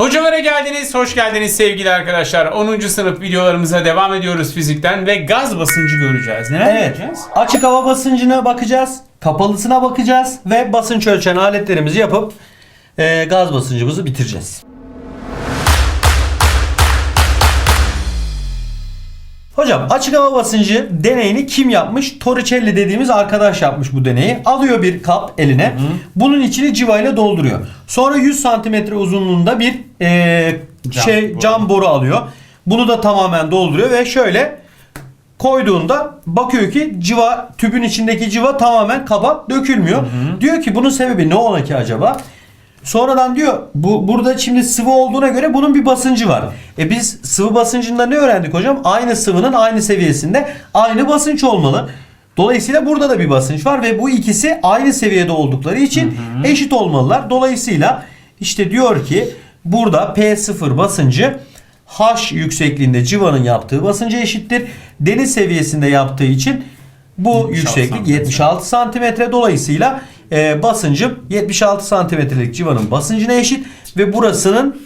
Hocalara geldiniz, hoş geldiniz sevgili arkadaşlar. 10. sınıf videolarımıza devam ediyoruz fizikten ve gaz basıncı göreceğiz. Neler Evet. göreceğiz? Açık hava basıncına bakacağız. Kapalısına bakacağız. Ve basınç ölçen aletlerimizi yapıp e, gaz basıncımızı bitireceğiz. Hocam açık hava basıncı deneyini kim yapmış? Torricelli dediğimiz arkadaş yapmış bu deneyi. Alıyor bir kap eline. Bunun içini civayla dolduruyor. Sonra 100 santimetre uzunluğunda bir e, Cam şey boru. cam boru alıyor. Bunu da tamamen dolduruyor ve şöyle koyduğunda bakıyor ki civa tüpün içindeki civa tamamen kaba dökülmüyor. Diyor ki bunun sebebi ne ola ki acaba? Sonradan diyor bu burada şimdi sıvı olduğuna göre bunun bir basıncı var. E biz sıvı basıncında ne öğrendik hocam? Aynı sıvının aynı seviyesinde aynı basınç olmalı. Dolayısıyla burada da bir basınç var ve bu ikisi aynı seviyede oldukları için eşit olmalılar. Dolayısıyla işte diyor ki burada P0 basıncı H yüksekliğinde civanın yaptığı basınca eşittir. Deniz seviyesinde yaptığı için bu 76 yükseklik santimetre. 76 santimetre. Dolayısıyla e, basıncım 76 santimetrelik civanın basıncına eşit ve burasının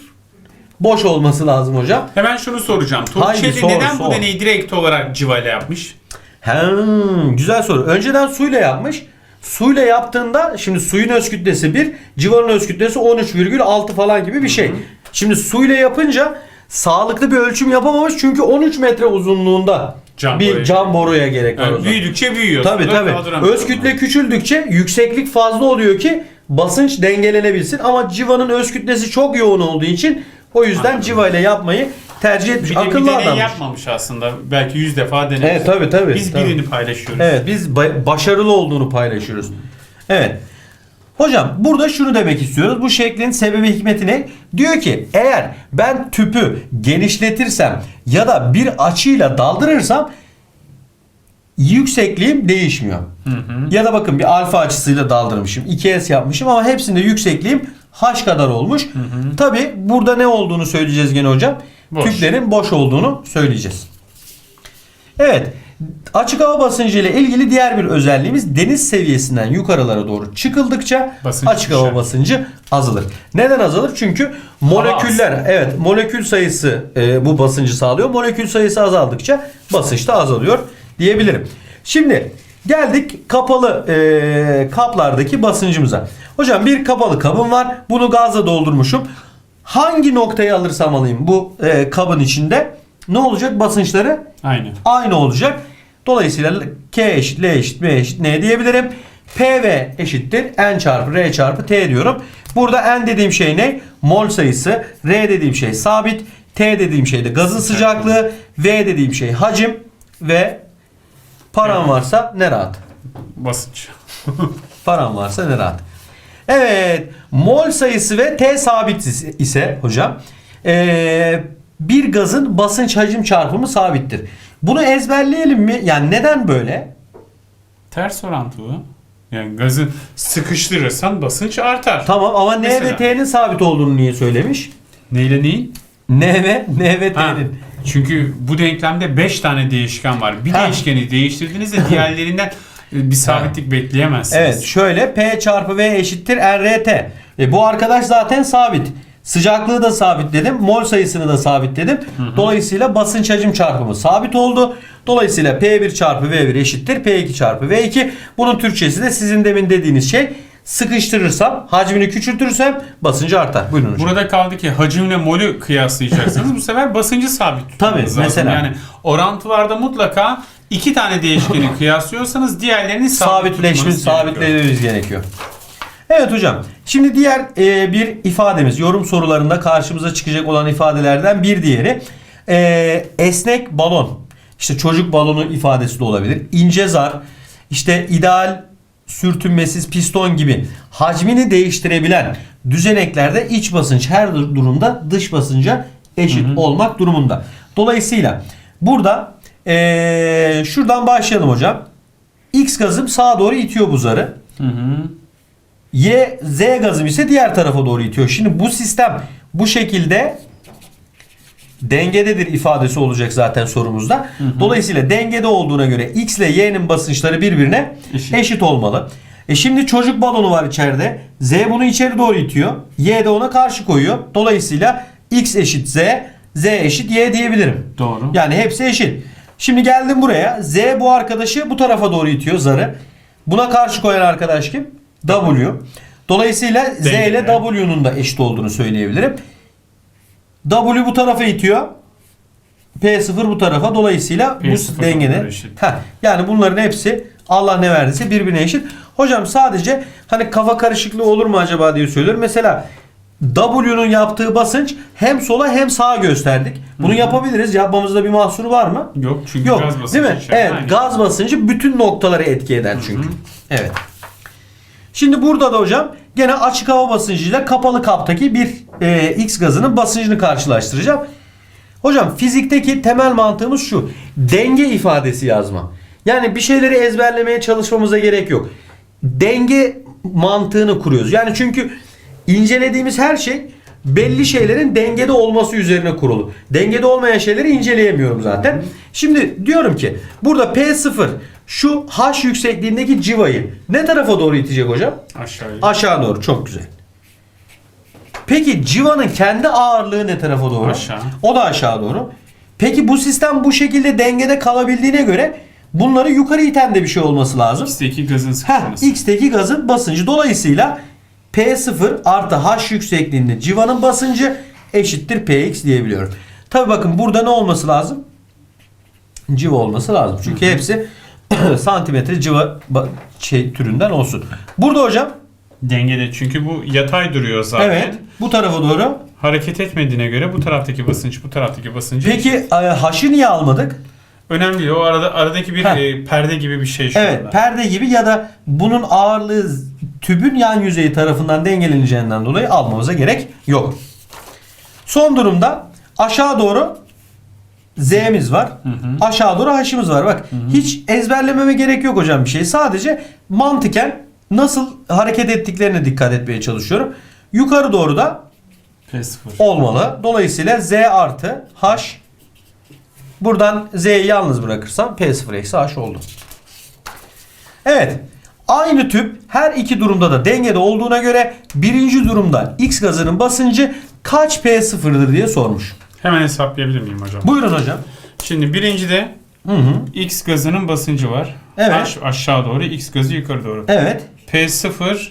boş olması lazım hocam. Hemen şunu soracağım. Haydi, Torricelli sor, neden sor. bu deneyi direkt olarak civayla yapmış? Hmm, güzel soru. Önceden suyla yapmış. Suyla yaptığında şimdi suyun öz kütlesi 1, civanın öz kütlesi 13,6 falan gibi bir şey. Şimdi suyla yapınca sağlıklı bir ölçüm yapamamış çünkü 13 metre uzunluğunda Cam bir boruya. cam boruya gerek var o Yani zaman. büyüdükçe büyüyor. Tabii Sonra tabii. kaldıramıyor. Öz kütle küçüldükçe yükseklik fazla oluyor ki basınç dengelenebilsin ama civanın öz kütlesi çok yoğun olduğu için o yüzden Anladım. civa ile yapmayı tercih etmiş. Bir de bir Akıllı deney adammış. yapmamış aslında. Belki 100 defa denemiş. Evet tabii tabii. Biz tabii. birini paylaşıyoruz. Evet biz ba- başarılı olduğunu paylaşıyoruz. Evet. Hocam burada şunu demek istiyoruz. Bu şeklin sebebi hikmeti ne? Diyor ki eğer ben tüpü genişletirsem ya da bir açıyla daldırırsam yüksekliğim değişmiyor. Ya da bakın bir alfa açısıyla daldırmışım. 2S yapmışım ama hepsinde yüksekliğim H kadar olmuş. Tabi burada ne olduğunu söyleyeceğiz gene hocam. Boş. Tüplerin boş olduğunu söyleyeceğiz. Evet. Açık hava basıncı ile ilgili diğer bir özelliğimiz deniz seviyesinden yukarılara doğru çıkıldıkça Basınç açık hava düşer. basıncı azalır. Neden azalır? Çünkü moleküller evet molekül sayısı e, bu basıncı sağlıyor. Molekül sayısı azaldıkça basınç da azalıyor diyebilirim. Şimdi geldik kapalı e, kaplardaki basıncımıza. Hocam bir kapalı kabım var. Bunu gazla doldurmuşum. Hangi noktayı alırsam alayım bu e, kabın içinde ne olacak basınçları? Aynı. aynı olacak. Dolayısıyla K eşit, L eşit, M eşit ne diyebilirim? PV eşittir N çarpı R çarpı T diyorum. Burada N dediğim şey ne? Mol sayısı. R dediğim şey sabit. T dediğim şey de gazın sıcaklığı. V dediğim şey hacim. Ve param Evet. varsa ne rahat. Basınç. Param varsa ne rahat. Evet. Mol sayısı ve T sabit ise hocam ee, bir gazın basınç hacim çarpımı sabittir. Bunu ezberleyelim mi? Yani neden böyle? Ters orantılı. Yani gazı sıkıştırırsan basınç artar. Tamam ama N Mesela. ve T'nin sabit olduğunu niye söylemiş? Neyle neyin? N ve N ve Ha, T'nin. çünkü bu denklemde 5 tane değişken var. Bir Ha. değişkeni değiştirdiğinizde diğerlerinden e, bir sabitlik bekleyemezsiniz. Evet şöyle P çarpı V eşittir RT. E, bu arkadaş zaten sabit. Sıcaklığı da sabitledim. Mol sayısını da sabitledim. Dolayısıyla basınç hacim çarpımı sabit oldu. Dolayısıyla P1 çarpı V1 eşittir P2 çarpı V2. Bunun Türkçesi de sizin demin dediğiniz şey. Sıkıştırırsam, hacmini küçültürsem basıncı artar. Buyurun hocam. Burada kaldı ki hacimle molü kıyaslayacaksınız. bu sefer basıncı sabit tutmanız Tabii, lazım. mesela. Yani orantılarda mutlaka iki tane değişkeni kıyaslıyorsanız diğerlerini sabit sabitleşmiş, tutmanız gerekiyor. sabitlememiz gerekiyor. Evet hocam. Şimdi diğer e, bir ifademiz yorum sorularında karşımıza çıkacak olan ifadelerden bir diğeri e, esnek balon. İşte çocuk balonu ifadesi de olabilir. İnce zar, işte ideal sürtünmesiz piston gibi hacmini değiştirebilen düzeneklerde iç basınç her durumda dış basınca eşit olmak durumunda. Dolayısıyla burada e, şuradan başlayalım hocam. X gazım sağa doğru itiyor bu zarı. Hı hı. Y, Z gazım ise diğer tarafa doğru itiyor. Şimdi bu sistem bu şekilde dengededir ifadesi olacak zaten sorumuzda. Dolayısıyla dengede olduğuna göre X ile Y'nin basınçları birbirine Eşit. eşit, olmalı. E şimdi çocuk balonu var içeride. Z bunu içeri doğru itiyor. Y de ona karşı koyuyor. Dolayısıyla X eşit Z, Z eşit Y diyebilirim. Doğru. Yani hepsi eşit. Şimdi geldim buraya. Z bu arkadaşı bu tarafa doğru itiyor zarı. Buna karşı koyan arkadaş kim? W. Dolayısıyla Z ile W'nun da eşit olduğunu söyleyebilirim. W bu tarafa itiyor. P0 bu tarafa. Dolayısıyla P0 bu. Heh, yani bunların hepsi Allah ne verdiyse birbirine eşit. Hocam sadece hani kafa karışıklığı olur mu acaba diye söylüyorum. Mesela W'nun yaptığı basınç hem sola hem sağa gösterdik. Bunu yapabiliriz. Yapmamızda bir mahsuru var mı? Yok çünkü Yok. gaz basıncı. değil mi? şey. Evet. Aynen. Gaz basıncı bütün noktaları etki eder çünkü. Evet. Şimdi burada da hocam gene açık hava basıncıyla kapalı kaptaki bir e, X gazının basıncını karşılaştıracağım. Hocam fizikteki temel mantığımız şu. Denge ifadesi yazma. Yani bir şeyleri ezberlemeye çalışmamıza gerek yok. Denge mantığını kuruyoruz. Yani çünkü incelediğimiz her şey belli şeylerin dengede olması üzerine kurulu. Dengede olmayan şeyleri inceleyemiyorum zaten. Şimdi diyorum ki burada P0 şu H yüksekliğindeki civayı ne tarafa doğru itecek hocam? Aşağıya. Aşağı doğru. Çok güzel. Peki civanın kendi ağırlığı ne tarafa doğru? Aşağı. O da aşağı doğru. Peki bu sistem bu şekilde dengede kalabildiğine göre bunları yukarı iten de bir şey olması lazım. X'teki gazın Heh, sıkışması. X'teki gazın basıncı dolayısıyla P0 artı H yüksekliğinde civanın basıncı eşittir Px diyebiliyorum. Tabi bakın burada ne olması lazım? Civa olması lazım. Çünkü hepsi santimetre civa şey türünden olsun. Burada hocam Dengede çünkü bu yatay duruyor zaten. evet bu tarafa doğru. Hareket etmediğine göre bu taraftaki basınç bu taraftaki basıncı. Peki e, H'ı niye almadık? Önemli değil. O arada aradaki bir Heh. e, perde gibi bir şey şu Evet anda. perde gibi ya da bunun ağırlığı tübün yan yüzeyi tarafından dengeleneceğinden dolayı almamıza gerek yok. Son durumda aşağı doğru Z'miz var. Aşağı doğru H'imiz var. Bak hiç ezberlememe gerek yok hocam bir şey. Sadece mantıken nasıl hareket ettiklerine dikkat etmeye çalışıyorum. Yukarı doğru da P0. olmalı. Dolayısıyla Z artı H buradan Z'yi yalnız bırakırsam P0 eksi H oldu. Evet. Aynı tüp her iki durumda da dengede olduğuna göre birinci durumda X gazının basıncı kaç P0'dır diye sormuş. Hemen hesaplayabilir miyim hocam? Buyurun hocam. Şimdi birincide Hı hı. X gazının basıncı var. Evet. H aşağı doğru, X gazı yukarı doğru. Evet. P0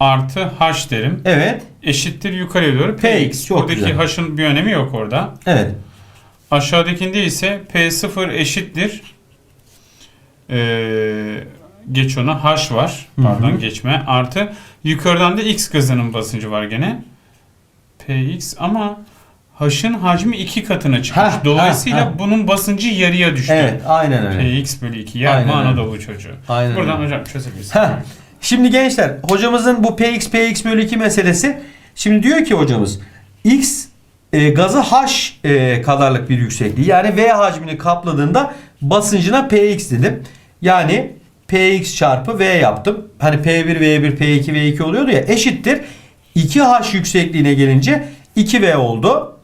artı H derim. Evet. Eşittir yukarıya doğru Px, çok Buradaki güzel. H'ın bir önemi yok orada. Evet. Aşağıdakinde ise P0 eşittir. Ee, geç ona H var. Pardon geçme. Artı yukarıdan da X gazının basıncı var gene. Px ama H'ın hacmi iki katına çıkmış. Heh, Dolayısıyla heh, heh. bunun basıncı yarıya düştü. Evet. Aynen öyle. Px bölü 2. Yer Aynen öyle. Anadolu çocuğu. Aynen Buradan öyle. hocam çözebiliriz. Heh. Şimdi gençler hocamızın bu Px Px bölü 2 meselesi şimdi diyor ki hocamız X e, gazı H e, kadarlık bir yüksekliği yani V hacmini kapladığında basıncına Px dedim. Yani Px çarpı V yaptım. Hani P1 V1 P2 V2 oluyordu ya eşittir. 2H yüksekliğine gelince 2V oldu.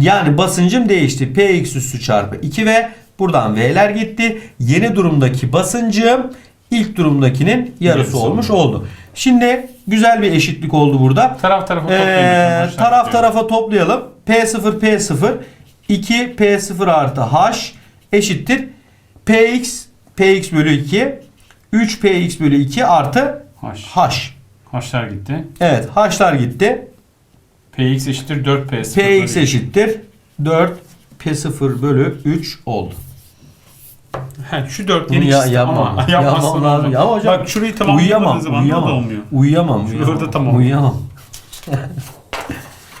Yani basıncım değişti. Px üssü çarpı 2V. Buradan V'ler gitti. Yeni durumdaki basıncım ilk durumdakinin yarısı Yarısı olmuş oldu. Şimdi güzel bir eşitlik oldu burada. Taraf tarafa Ee, toplayalım. taraf tarafa toplayalım. P0 P0 2 P0 artı H eşittir. Px Px bölü 2 3 Px bölü 2 artı H. H. H'lar gitti. Evet H'lar gitti. Px eşittir 4P. Px eşittir 4 P0 bölü 3 oldu. He, şu dörtgenin Bunu ya, ikisi yapmam. ama yapmam yapmazsan lazım. Ya hocam Bak şurayı tamamlamadığın uyuyamam. zaman da Uyuyamam. olmuyor. Uyuyamam. Şurada uyuyamam. da tamam. Uyuyamam.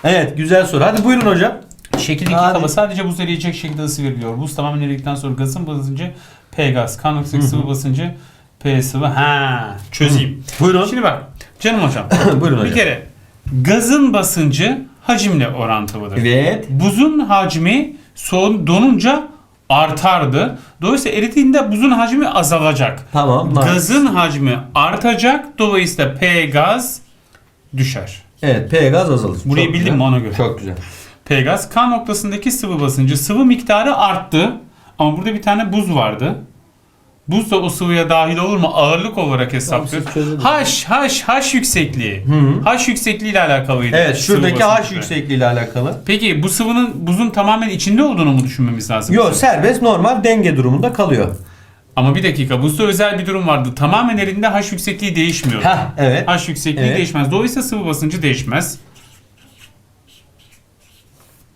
evet güzel soru. Hadi buyurun hocam. Şekildeki Hadi. kaba sadece buz eriyecek şekilde ısı veriliyor. Buz tamamen eriyedikten sonra gazın basıncı P gaz. Kan oksidi sıvı basıncı P sıvı. Ha, çözeyim. Buyurun. Şimdi bak canım hocam. buyurun bir hocam. kere gazın basıncı hacimle orantılıdır. Evet. Buzun hacmi soğun donunca artardı. Dolayısıyla eridiğinde buzun hacmi azalacak. Tamam. Gazın hacmi artacak. Dolayısıyla P gaz düşer. Evet P gaz azalır. Burayı Çok bildim güzel. mi ona göre? Çok güzel. P gaz kan noktasındaki sıvı basıncı sıvı miktarı arttı. Ama burada bir tane buz vardı. Buz da o sıvıya dahil olur mu? Ağırlık olarak hesaplıyor. siz çözün. H, H, H yüksekliği. H yüksekliği ile alakalıydı. Evet şuradaki H basıncı. yüksekliği ile alakalı. Peki bu sıvının buzun tamamen içinde olduğunu mu düşünmemiz lazım? Yok serbest normal denge durumunda kalıyor. Ama bir dakika buzda özel bir durum vardı. Tamamen elinde H yüksekliği değişmiyor. Heh evet. H yüksekliği Evet. değişmez. Dolayısıyla sıvı basıncı değişmez.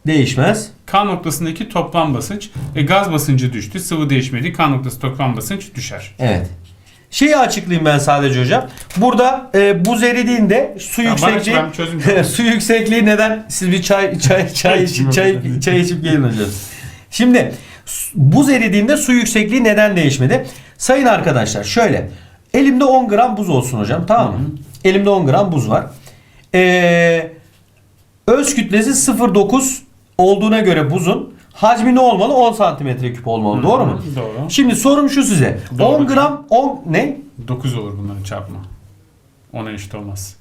Değişmez. K noktasındaki toplam basınç e, gaz basıncı düştü. Sıvı değişmedi. K noktası toplam basınç düşer. Evet. Şeyi açıklayayım ben sadece hocam. Burada e, buz eridiğinde su bana yüksekliği ben çözüm su yüksekliği neden siz bir çay çay çay içip çay, çay içip gelin hocam. Şimdi su- buz eridiğinde su yüksekliği neden değişmedi? Sayın arkadaşlar şöyle. Elimde 10 gram buz olsun hocam tamam mı? Elimde 10 gram buz var. Ee, öz kütlesi 0.9 olduğuna göre buzun hacmi ne olmalı? 10 santimetre küp olmalı. Doğru mu? Doğru. Şimdi sorum şu size. Doğru. 10 gram 10 ne? 9 olur bunların çarpma. Ona eşit olmaz.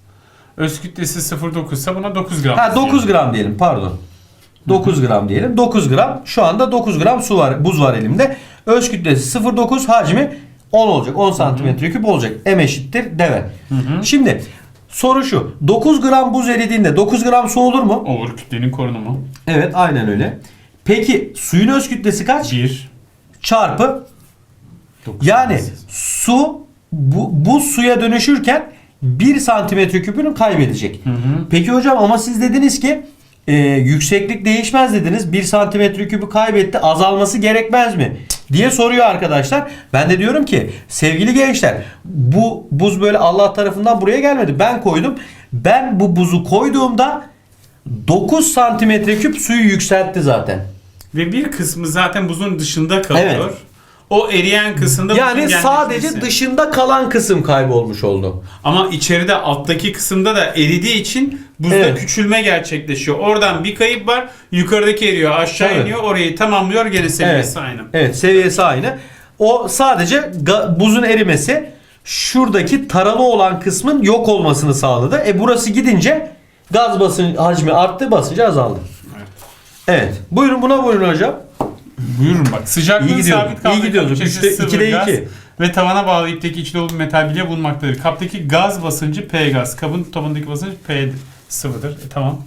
Öz kütlesi 0.9 ise buna 9 gram. Ha 9 gram diyelim pardon. 9 gram diyelim. 9 gram. Şu anda 9 gram su var, buz var elimde. Öz kütlesi 0.9 hacmi 10 olacak. 10 santimetre küp olacak. M eşittir deve. Şimdi soru şu. 9 gram buz eridiğinde 9 gram su olur mu? Olur kütlenin korunumu. Evet aynen öyle. Peki suyun öz kütlesi kaç? 1. Çarpı yani su bu, buz suya dönüşürken 1 santimetre küpünü kaybedecek. Peki hocam ama siz dediniz ki e, yükseklik değişmez dediniz. 1 santimetre küpü kaybetti azalması gerekmez mi? Diye soruyor arkadaşlar. Ben de diyorum ki sevgili gençler bu buz böyle Allah tarafından buraya gelmedi. Ben koydum. Ben bu buzu koyduğumda 9 santimetre küp suyu yükseltti zaten. Ve bir kısmı zaten buzun dışında kalıyor. Evet. O eriyen kısımda Yani sadece dışında kalan kısım kaybolmuş oldu. Ama içeride alttaki kısımda da eridiği için buzda Evet. küçülme gerçekleşiyor. Oradan bir kayıp var. Yukarıdaki eriyor. Aşağı Tabii. iniyor. Orayı tamamlıyor. Gene seviyesi aynı. Evet seviyesi aynı. O sadece ga- buzun erimesi şuradaki taralı olan kısmın yok olmasını sağladı. E burası gidince gaz basın hacmi arttı basıncı azaldı. Evet. Evet. Buyurun buna buyurun hocam. Buyurun bak. Sıcaklığı İyi sabit kaldığı İyi gidiyoruz. kapı Üçte- ikide gaz iki. Ve tavana bağlı ipteki içli olduğu metal bilye bulunmaktadır. Kaptaki gaz basıncı P gaz. Kabın tabanındaki basınç P sıvıdır. E, tamam.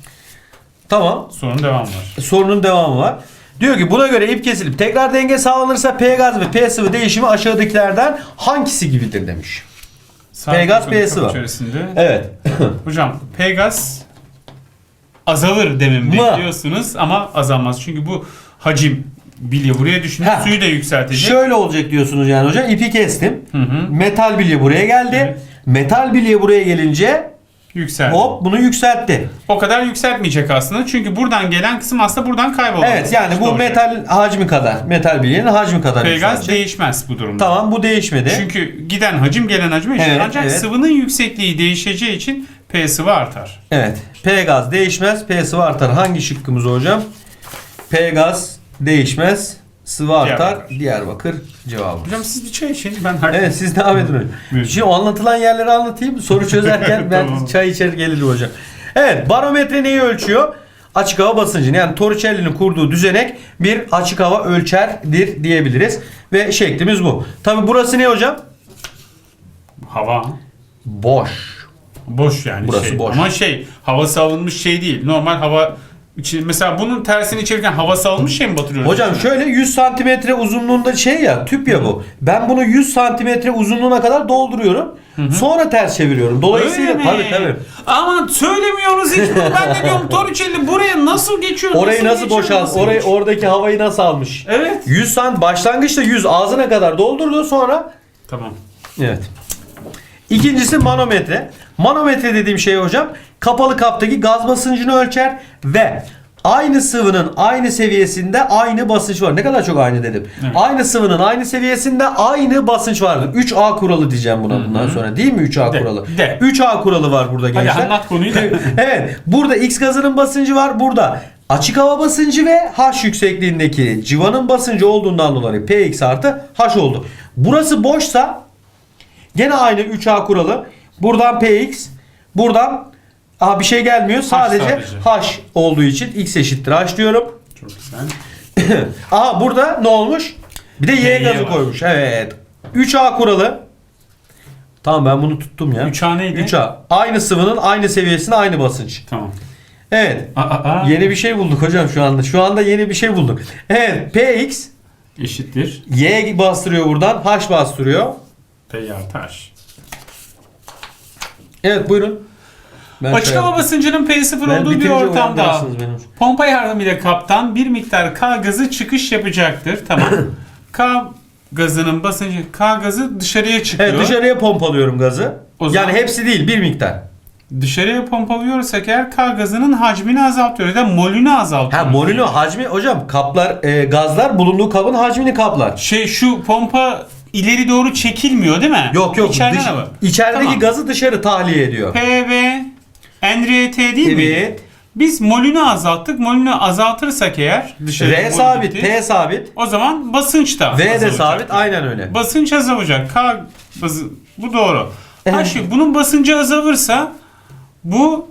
Tamam. Sorun devam var. Sorunun devamı var. Diyor ki buna göre ip kesilip tekrar denge sağlanırsa P gaz ve P sıvı değişimi aşağıdakilerden hangisi gibidir demiş. Sabit gaz, P sıvı. içerisinde. Evet. Hocam P gaz azalır demin bekliyorsunuz ama azalmaz. Çünkü bu hacim bilye buraya düşündü. Ha. Suyu da yükseltecek. Şöyle olacak diyorsunuz yani hocam. İpi kestim. Hı hı. Metal bilye buraya geldi. Evet. Metal bilye buraya gelince Yükseldi. hop bunu yükseltti. O kadar yükseltmeyecek aslında. Çünkü buradan gelen kısım aslında buradan kaybolacak. Evet yani bu olacak. metal hacmi kadar. Metal bilyenin hacmi kadar P gaz yükseltecek. değişmez bu durumda. Tamam bu değişmedi. Çünkü giden hacim gelen hacim eşit. Evet, Ancak evet. sıvının yüksekliği değişeceği için P sıvı artar. Evet. P gaz değişmez. P sıvı artar. Hangi şıkkımız hocam? P gaz değişmez. Sıvı artar. Diyarbakır. Cevabı. Hocam siz bir çay için ben her Evet siz devam edin hocam. Buyurun. Şimdi o anlatılan yerleri anlatayım. Soru çözerken ben Tamam. çay içer gelirim hocam. Evet barometre neyi ölçüyor? Açık hava basıncını yani Torricelli'nin kurduğu düzenek bir açık hava ölçerdir diyebiliriz. Ve şeklimiz bu. Tabi burası ne hocam? hava Boş. boş yani Burası şey. boş. Ama şey havası alınmış şey değil. Normal hava mesela bunun tersini çevirirken havası alınmış şey mi batırıyoruz? Hocam şöyle 100 santimetre uzunluğunda şey ya tüp ya bu. Ben bunu 100 santimetre uzunluğuna kadar dolduruyorum. Sonra ters çeviriyorum. Dolayısıyla Öyle mi? tabii tabii. Aman söylemiyoruz hiç bunu. Ben de diyorum Torricelli buraya nasıl geçiyor? Orayı nasıl geçiyor, boşalt? nasıl Orayı geçiyor? oradaki havayı nasıl almış? Evet. 100 sant başlangıçta 100 ağzına kadar doldurdu sonra Tamam. Evet. İkincisi manometre. Manometre dediğim şey hocam kapalı kaptaki gaz basıncını ölçer ve aynı sıvının aynı seviyesinde aynı basınç var. Ne kadar çok aynı dedim. Evet. Aynı sıvının aynı seviyesinde aynı basınç vardır. 3A kuralı diyeceğim buna bundan sonra. Değil mi 3A De, kuralı? de. 3A kuralı var burada Hadi gençler. anlat konuyu da. evet. Burada X gazının basıncı var. Burada açık hava basıncı ve H yüksekliğindeki civanın basıncı olduğundan dolayı Px artı H oldu. Burası boşsa gene aynı 3A kuralı. Buradan Px, buradan Aha bir şey gelmiyor. Sadece, sadece. H olduğu için X eşittir H diyorum. Çok güzel. Aha burada ne olmuş? Bir de Y Y gazı var. koymuş. Evet. 3A kuralı. Tamam ben bunu tuttum ya. 3A neydi? 3A. Aynı sıvının aynı seviyesinde aynı basınç. Tamam. Evet. Aa, aa. Yeni bir şey bulduk hocam şu anda. Şu anda yeni bir şey bulduk. Evet. PX Eşittir. Y bastırıyor buradan. H bastırıyor. P artı H. Evet buyurun. Ben Açık şey basıncının P0 Ben olduğu bir ortamda pompa yardımıyla kaptan bir miktar K gazı çıkış yapacaktır. Tamam. K gazının basıncı K gazı dışarıya çıkıyor. Evet dışarıya pompalıyorum gazı. O zaman- Yani hepsi değil bir miktar. Dışarıya pompalıyorsak eğer K gazının hacmini azaltıyor ya da molünü azaltıyor. Ha molino hacmi hocam kaplar e, gazlar bulunduğu kabın hacmini kaplar. Şey şu pompa ileri doğru çekilmiyor değil mi? Yok yok İçeriden dış- ama. içerideki Tamam. gazı dışarı tahliye ediyor. PV NRT değil mi? Evet. Biz molünü azalttık. Molünü azaltırsak eğer dışarıya R sabit, gitti, T sabit, O zaman basınç da V de sabit aynen öyle. Basınç azalacak. K bazı bu doğru. Ha şu bunun basıncı azalırsa bu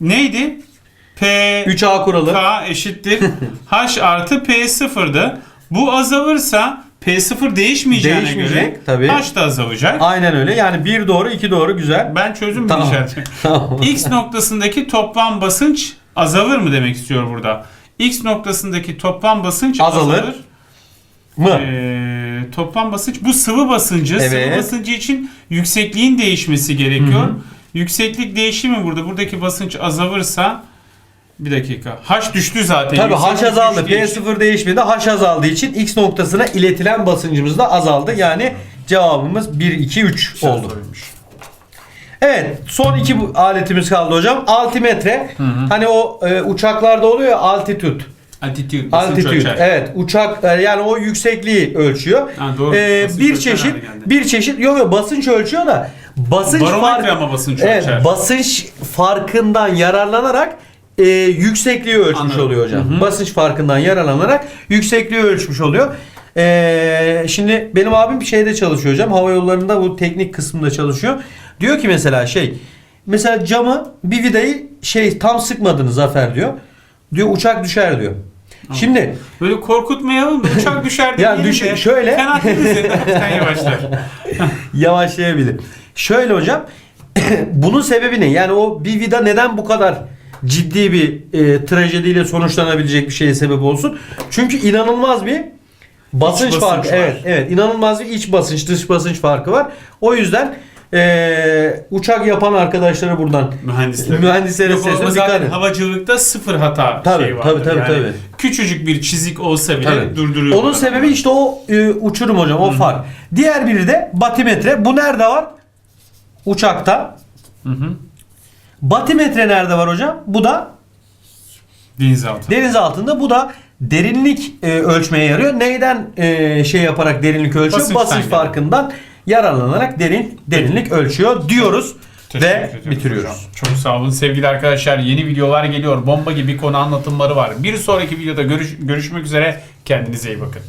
neydi? P 3A kuralı. K eşittir H artı P0'dı. Bu azalırsa P0 değişmeyeceğine Değişmeyecek, göre tabii. H da azalacak. Aynen öyle. Yani bir doğru, iki doğru güzel. Ben çözdüm mü Tamam. işareti? Tamam. X noktasındaki toplam basınç azalır mı demek istiyor burada? X noktasındaki toplam basınç Azalır. azalır. Mı? Ee, toplam basınç bu sıvı basıncı. Evet. Sıvı basıncı için yüksekliğin değişmesi gerekiyor. Yükseklik değişimi burada. Buradaki basınç azalırsa bir dakika. H düştü zaten. Tabii H azaldı. düştüğü için. P0 değişmedi. H azaldığı için X noktasına iletilen basıncımız da azaldı. Yani cevabımız 1, 2, 3 Güzel oldu. soruymuş. Evet. Son iki aletimiz kaldı hocam. Altimetre. Hani o e, uçaklarda oluyor ya altitude. Altitude. Altitude. Evet. Uçak e, yani o yüksekliği ölçüyor. Ha, doğru. E, Basınç bir çeşit bir çeşit yok yok basınç ölçüyor da basınç farkı ama basınç Evet, ölçer. basınç farkından yararlanarak e, yüksekliği ölçmüş Anladım. oluyor hocam. Basınç farkından yararlanarak yüksekliği ölçmüş oluyor. E, şimdi benim abim bir şeyde çalışıyor hocam. Hava yollarında bu teknik kısmında çalışıyor. Diyor ki mesela şey mesela camı bir vidayı şey tam sıkmadınız Zafer diyor. Diyor uçak düşer diyor. Şimdi Böyle korkutmayalım da uçak düşer Ya demeyelim düş- de şöyle- hafiften yavaşlar. yavaşlayabilir. Şöyle hocam bunun sebebi ne? Yani o bir vida neden bu kadar ciddi bir e, trajediyle sonuçlanabilecek bir şeye sebep olsun? Çünkü inanılmaz bir basınç, basınç farkı. var. Evet, evet. inanılmaz bir iç basınç, dış basınç farkı var. O yüzden e, uçak yapan arkadaşlara buradan Mühendisler. mühendislere o sesleniyorum. Dikkat edin. havacılıkta sıfır hata Tabii, şeyi vardır. tabii, tabii, yani tabii. Küçücük bir çizik olsa bile Tabii. durduruyor. Onun sebebi adamlar. işte o e, uçurum hocam, o fark. Diğer biri de batimetre. Bu nerede var? Uçakta. Hı hı. Batimetre nerede var hocam? Bu da Denizaltı. deniz altında. Bu da derinlik e, ölçmeye yarıyor. Neyden e, şey yaparak derinlik ölçüyor? Basınçtan Basınç yani. farkından yararlanarak derin derinlik ölçüyor diyoruz Teşekkür ve ediyoruz bitiriyoruz. hocam. Çok sağ olun sevgili arkadaşlar. Yeni videolar geliyor. Bomba gibi konu anlatımları var. Bir sonraki videoda görüş- görüşmek üzere. Kendinize iyi bakın.